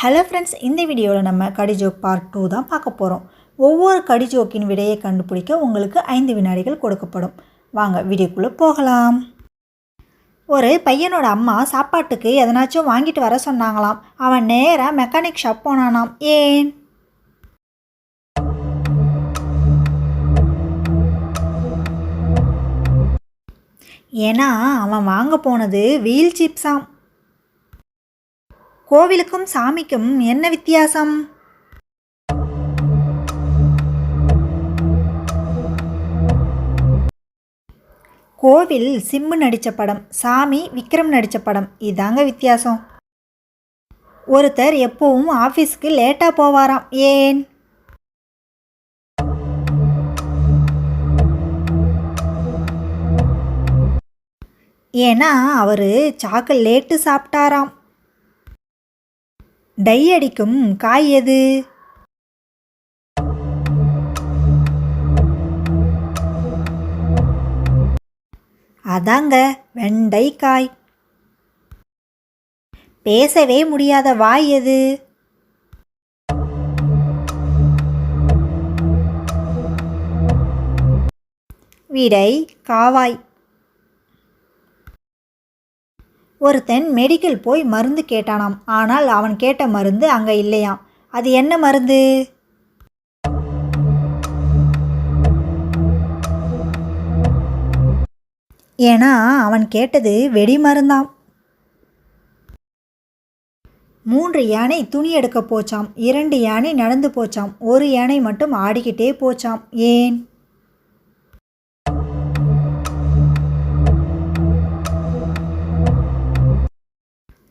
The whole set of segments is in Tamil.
ஹலோ ஃப்ரெண்ட்ஸ் இந்த வீடியோவில் நம்ம கடிஜோக் பார்ட் டூ தான் பார்க்க போகிறோம் ஒவ்வொரு கடி ஜோக்கின் விடையை கண்டுபிடிக்க உங்களுக்கு ஐந்து வினாடிகள் கொடுக்கப்படும். வாங்க வீடியோக்குள்ளே போகலாம். ஒரு பையனோட அம்மா சாப்பாட்டுக்கு எதனாச்சும் வாங்கிட்டு வர சொன்னாங்களாம். அவன் நேராக மெக்கானிக் ஷாப் போனானாம். ஏன்? ஏன்னா அவன் வாங்க போனது வீல் சிப்ஸாம் கோவிலுக்கும் சாமிக்கும் என்ன வித்தியாசம்? கோவில் சிம்மு நடித்த படம் சாமி விக்ரம் நடித்த படம் இதாங்க வித்தியாசம். ஒருத்தர் எப்பவும் ஆஃபீஸ்க்கு லேட்டாக போவாராம் ஏன்? ஏன்னா அவர் சாக்லேட்டு சாப்பிட்டாராம். டை அடிக்கும் காய் எது? அதாங்க வெண்டைக்காய் பேசவே முடியாத வாய் எது? விடை காவாய். ஒருத்தன் மெடிக்கல் போய் மருந்து கேட்டானாம். ஆனால் அவன் கேட்ட மருந்து அங்கே இல்லையாம். அது என்ன மருந்து? ஏன்னா அவன் கேட்டது வெடி மருந்தாம். மூன்று யானை துணி எடுக்க போச்சாம். இரண்டு யானை நடந்து போச்சாம். ஒரு யானை மட்டும் ஆடிக்கிட்டே போச்சாம். ஏன்?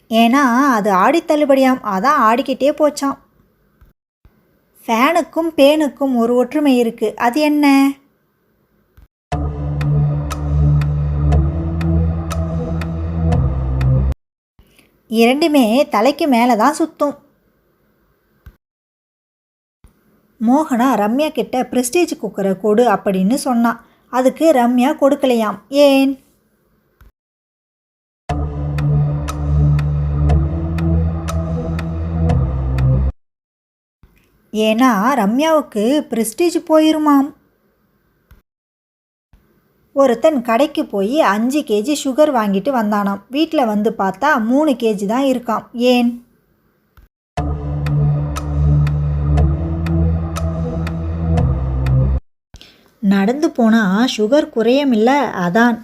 ஏன்னா அது ஆடி தள்ளுபடியாம். அதான் ஆடிக்கிட்டே போச்சாம். ஃபேனுக்கும் பேனுக்கும் ஒரு ஒற்றுமை இருக்குது அது என்ன? இரண்டுமே தலைக்கு மேலே தான் சுத்தும். மோகனா ரம்யா கிட்ட ப்ரெஸ்டீஜ் குக்கரை கொடு அப்படின்னு சொன்னான். அதுக்கு ரம்யா கொடுக்கலையாம். ஏன்? ஏன்னா ரம்யாவுக்கு ப்ரெஸ்டீஜ் போயிருமாம். ஒருத்தன் கடைக்கு போய் அஞ்சு கேஜி சுகர் வாங்கிட்டு வந்தானாம். வீட்டில் வந்து பார்த்தா மூணு கேஜி தான் இருக்காம். ஏன்? நடந்து போனால் சுகர் குறையமில்ல அதான்.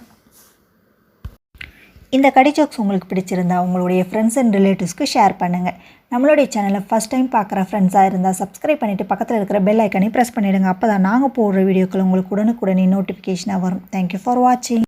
இந்த கடி ஜோக்ஸ் உங்களுக்கு பிடிச்சிருந்தா உங்களுடைய ஃப்ரெண்ட்ஸ் அண்ட் ரிலேட்டிவ்ஸ்க்கு ஷேர் பண்ணுங்கள் நம்மளுடைய சேனலை ஃபஸ்ட் டைம் பார்க்குற ஃப்ரெண்ட்ஸாக இருந்தால் சப்ஸ்கிரைப் பண்ணிவிட்டு பக்கத்தில் இருக்கிற பெல் ஐக்கனை ப்ரெஸ் பண்ணிவிடுங்க அப்போ தான் நாங்கள் போடுற வீடியோக்கள் உங்களுக்கு உடனுக்குடனே நோட்டிஃபிகேஷனாக வரும். தேங்க்யூ ஃபார் வாட்சிங்